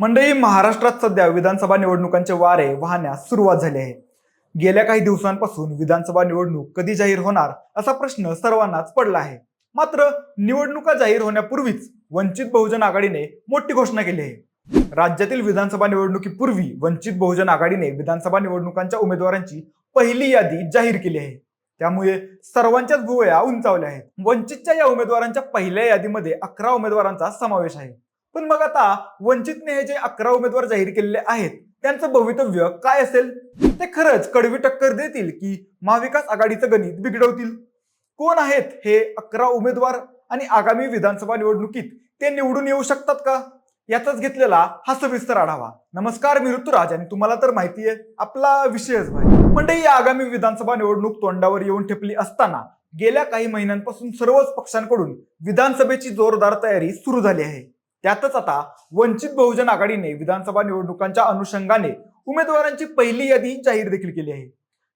मंडळी महाराष्ट्रात सध्या विधानसभा निवडणुकांचे वारे वाहण्यास सुरुवात झाली आहे. गेल्या काही दिवसांपासून विधानसभा निवडणूक कधी जाहीर होणार असा प्रश्न सर्वांनाच पडला आहे. मात्र निवडणुका जाहीर होण्यापूर्वीच वंचित बहुजन आघाडीने मोठी घोषणा केली आहे. राज्यातील विधानसभा निवडणुकीपूर्वी वंचित बहुजन आघाडीने विधानसभा निवडणुकांच्या उमेदवारांची पहिली यादी जाहीर केली आहे. त्यामुळे सर्वांच्याच भुवया उंचावल्या आहेत. वंचितच्या या उमेदवारांच्या पहिल्या यादीमध्ये अकरा उमेदवारांचा समावेश आहे. पण मग आता वंचितने हे जे अकरा उमेदवार जाहीर केलेले आहेत त्यांचं भवितव्य काय असेल? ते खरंच कडवी टक्कर देतील की महाविकास आघाडीचं गणित बिघडवतील? कोण आहेत हे अकरा उमेदवार आणि आगामी विधानसभा निवडणुकीत ते निवडून येऊ शकतात का? याचाच घेतलेला हा सविस्तर आढावा. नमस्कार मी ऋतुराज आणि तुम्हाला तर माहिती आहे आपला विषयच भाई म्हणजे या आगामी विधानसभा निवडणूक तोंडावर येऊन ठेपली असताना गेल्या काही महिन्यांपासून सर्वच पक्षांकडून विधानसभेची जोरदार तयारी सुरू झाली आहे. त्यातच आता वंचित बहुजन आघाडीने विधानसभा निवडणुकांच्या अनुषंगाने उमेदवारांची पहिली यादी जाहीर देखील केली आहे.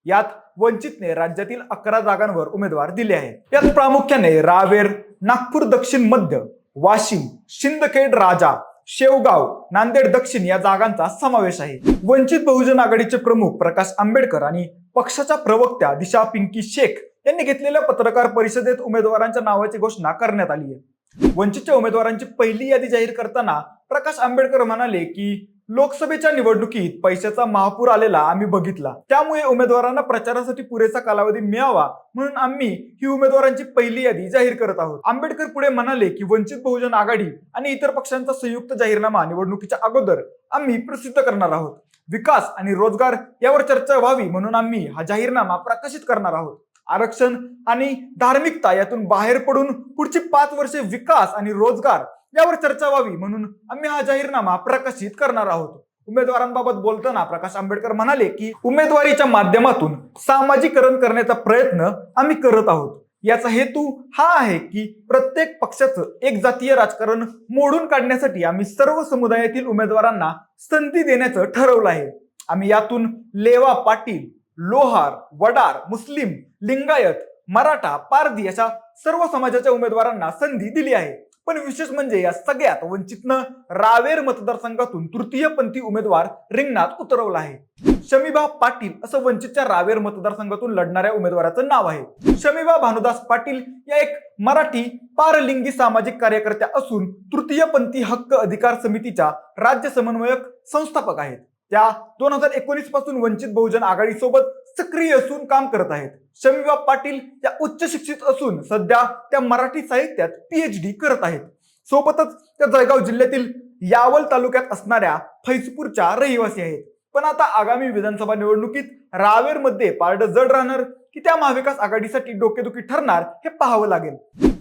यात वंचितने राज्यातील अकरा जागांवर उमेदवार दिले आहेत. यात प्रामुख्याने रावेर नागपूर दक्षिण मध्य वाशिम शिंदखेड राजा शेवगाव नांदेड दक्षिण या जागांचा समावेश आहे. वंचित बहुजन आघाडीचे प्रमुख प्रकाश आंबेडकर आणि पक्षाच्या प्रवक्त्या दिशा पिंकी शेख यांनी घेतलेल्या पत्रकार परिषदेत उमेदवारांच्या नावाची घोषणा करण्यात आली आहे. वंचितच्या उमेदवारांची पहिली यादी जाहीर करताना प्रकाश आंबेडकर म्हणाले की लोकसभेच्या निवडणुकीत पैशाचा महापूर आलेला आम्ही बघितला. त्यामुळे उमेदवारांना प्रचारासाठी पुरेसा कालावधी मिळावा म्हणून आम्ही ही उमेदवारांची पहिली यादी जाहीर करत आहोत. आंबेडकर पुढे म्हणाले की वंचित बहुजन आघाडी आणि इतर पक्षांचा संयुक्त जाहीरनामा निवडणुकीच्या अगोदर आम्ही प्रसिद्ध करणार आहोत. विकास आणि रोजगार यावर चर्चा व्हावी म्हणून आम्ही हा जाहीरनामा प्रकाशित करणार आहोत. आरक्षण आणि धार्मिकता यातून बाहेर पडून पुढची पाच वर्षे विकास आणि रोजगार यावर चर्चा व्हावी म्हणून आम्ही हा जाहीरनामा प्रकाशित करणार आहोत. उमेदवारांबाबत बोलताना प्रकाश आंबेडकर म्हणाले की उमेदवारीच्या माध्यमातून सामाजिकरण करण्याचा प्रयत्न आम्ही करत आहोत. याचा हेतू हा आहे की प्रत्येक पक्षाचं एक जातीय राजकारण मोडून काढण्यासाठी आम्ही सर्व समुदायातील उमेदवारांना संधी देण्याचं ठरवलं आहे. आम्ही यातून लेवा पाटील लोहार वडार मुस्लिम लिंगायत मराठा पारधी अशा सर्व समाजाच्या उमेदवारांना संधी दिली आहे. पण विशेष म्हणजे या सगळ्यात वंचितनं रावेर मतदारसंघातून तृतीयपंथी उमेदवार रिंगणात उतरवला आहे. शमीबा पाटील असं वंचितच्या रावेर मतदारसंघातून लढणाऱ्या उमेदवाराचं नाव आहे. शमीबा भानुदास पाटील या एक मराठी पारलिंगी सामाजिक कार्यकर्त्या असून तृतीयपंथी हक्क अधिकार समितीच्या राज्य समन्वयक संस्थापक आहेत. त्या दोन हजार एकोणीसपासून वंचित बहुजन आघाडीसोबत सक्रिय असून काम करत आहेत. शमीबा पाटील त्या उच्च शिक्षित असून सध्या त्या मराठी साहित्यात पीएचडी करत आहेत. सोबतच त्या जळगाव जिल्ह्यातील यावल तालुक्यात असणाऱ्या फैजपूरच्या रहिवासी आहेत. पण आता आगामी विधानसभा निवडणुकीत रावेरमध्ये पारड जड राहणार की त्या महाविकास आघाडीसाठी डोकेदुखी ठरणार हे पाहावं लागेल.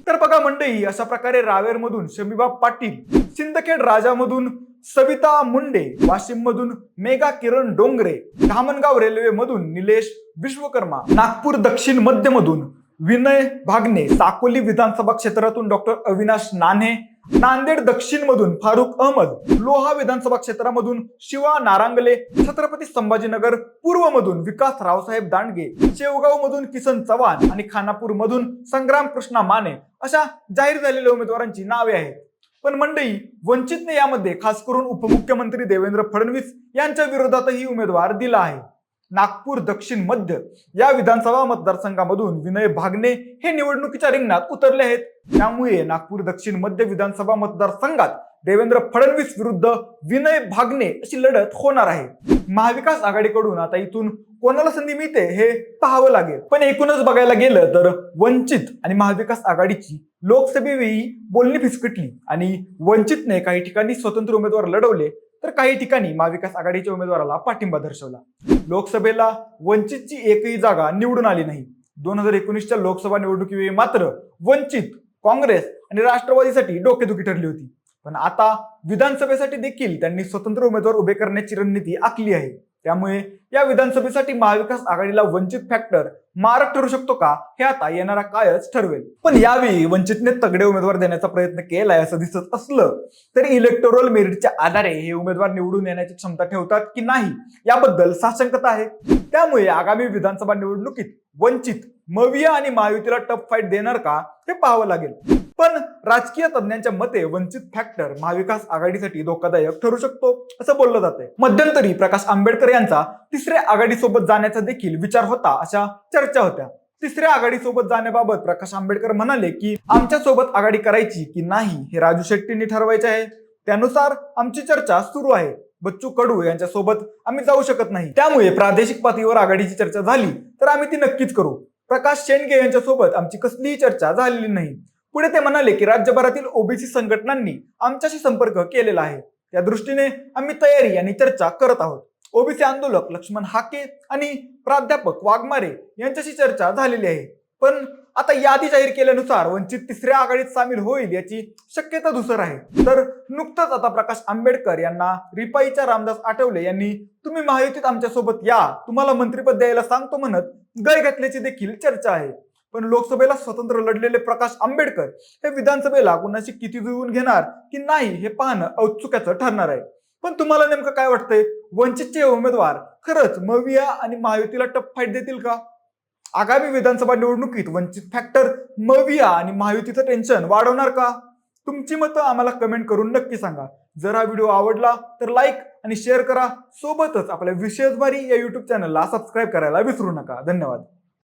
तर बघा मंडई अशा प्रकारे रावेरमधून शमीबा पाटील सिंदखेड राजामधून सविता मुंडे वाशिम मधून मेगा किरण डोंगरे धामणगाव रेल्वे मधून निलेश विश्वकर्मा नागपूर दक्षिण मध्य मधून विनय भागने साकोली विधानसभा क्षेत्रातून डॉक्टर अविनाश नान्हे नांदेड दक्षिण मधून फारुख अहमद लोहा विधानसभा क्षेत्रामधून शिवा नारांगले छत्रपती संभाजीनगर पूर्व मधून विकास रावसाहेब दांडगे शेवगाव मधून किसन चव्हाण आणि खानापूर मधून संग्राम कृष्णा माने अशा जाहीर झालेल्या उमेदवारांची नावे आहेत. पण मंडई वंचितने यामध्ये खास करून उपमुख्यमंत्री देवेंद्र फडणवीस यांच्या विरोधातही उमेदवार दिला आहे. नागपूर दक्षिण मध्य या विधानसभा मतदारसंघामधून विनय भागणे हे निवडणुकीच्या रिंगणात उतरले आहेत. त्यामुळे नागपूर दक्षिण मध्य विधानसभा मतदारसंघात देवेंद्र फडणवीस विरुद्ध विनय भागणे अशी लढत होणार आहे. महाविकास आघाडीकडून आता इथून कोणाला संधी मिळते हे पाहावं लागेल. पण एकूणच बघायला गेलं तर वंचित आणि महाविकास आघाडीची लोकसभेवेळी बोलणी फिसकटली आणि वंचितने काही ठिकाणी स्वतंत्र उमेदवार लढवले तर काही ठिकाणी महाविकास आघाडीच्या उमेदवाराला पाठिंबा दर्शवला. लोकसभेला वंचितची एकही जागा निवडून आली नाही. दोन हजार एकोणीसच्या लोकसभा निवडणुकीवेळी मात्र वंचित काँग्रेस आणि राष्ट्रवादीसाठी डोकेदुखी ठरली होती. पण आता विधानसभेसाठी देखील त्यांनी स्वतंत्र उमेदवार उभे करण्याची रणनीती आखली आहे. त्यामुळे या विधानसभेसाठी महाविकास आघाडीला वंचित फॅक्टर मारक ठरू शकतो का हे आता येणारा कायच ठरवेल. पण यावेळी वंचितने तगडे उमेदवार देण्याचा प्रयत्न केलाय असं दिसत असलं तरी इलेक्टोरल मेरिटच्या आधारे हे उमेदवार निवडून येण्याची क्षमता ठेवतात की नाही याबद्दल साशंकता आहे. त्यामुळे आगामी विधानसभा निवडणुकीत वंचित मविया आणि महायुतीला टफ फाईट देणार का हे पाहावं लागेल. पण राजकीय तज्ज्ञांच्या मते वंचित फॅक्टर महाविकास आघाडीसाठी धोकादायक ठरू शकतो असं बोललं जातंय. मध्यंतरी प्रकाश आंबेडकर यांचा तिसऱ्या आघाडीसोबत जाण्याचा देखील विचार होता अशा चर्चा होत्या. तिसऱ्या आघाडीसोबत जाण्याबाबत प्रकाश आंबेडकर म्हणाले की आमच्यासोबत आघाडी करायची की नाही हे राजू शेट्टींनी ठरवायचे आहे. त्यानुसार आमची चर्चा सुरू आहे. बच्चू कडू यांच्या सोबत आम्ही जाऊ शकत नाही. त्यामुळे प्रादेशिक पातळीवर आघाडीची चर्चा झाली तर आम्ही ती नक्कीच करू. प्रकाश शेंडगे यांच्या सोबत आमची कसलीही चर्चा झालेली नाही. पुढे ते म्हणाले की राज्यभरातील ओबीसी संघटनांनी आमच्याशी संपर्क केलेला आहे. त्या दृष्टीने आम्ही तयारी आणि चर्चा करत आहोत. ओबीसी आंदोलक लक्ष्मण हाके आणि प्राध्यापक वाघमारे यांच्याशी चर्चा झालेली आहे. पण आता यादी जाहीर केल्यानुसार वंचित तिसऱ्या आघाडीत सामील होईल याची शक्यता दुसर आहे. तर नुकतंच आता प्रकाश आंबेडकर यांना रिपाईच्या रामदास आठवले यांनी तुम्ही महायुतीत आमच्यासोबत या. तुम्हाला मंत्रिपद द्यायला सांगतो म्हणत गय घातल्याची देखील चर्चा आहे. पण लोकसभेला स्वतंत्र लढलेले प्रकाश आंबेडकर हे विधानसभेला कुणाशी किती जुळवून घेणार की नाही हे पाहणं औत्सुक्याचं ठरणार आहे. पण तुम्हाला नेमकं काय वाटतंय? वंचितचे उमेदवार खरंच मविया आणि महायुतीला टप फाईट देतील का? आगामी विधानसभा निवडणुकीत वंचित फॅक्टर मविया आणि महायुतीचं टेन्शन वाढवणार का? तुमची मतं आम्हाला कमेंट करून नक्की सांगा. जर हा व्हिडिओ आवडला तर लाईक आणि शेअर करा. सोबतच आपल्या विशेष भारी या युट्यूब चॅनलला सबस्क्राईब करायला विसरू नका. धन्यवाद.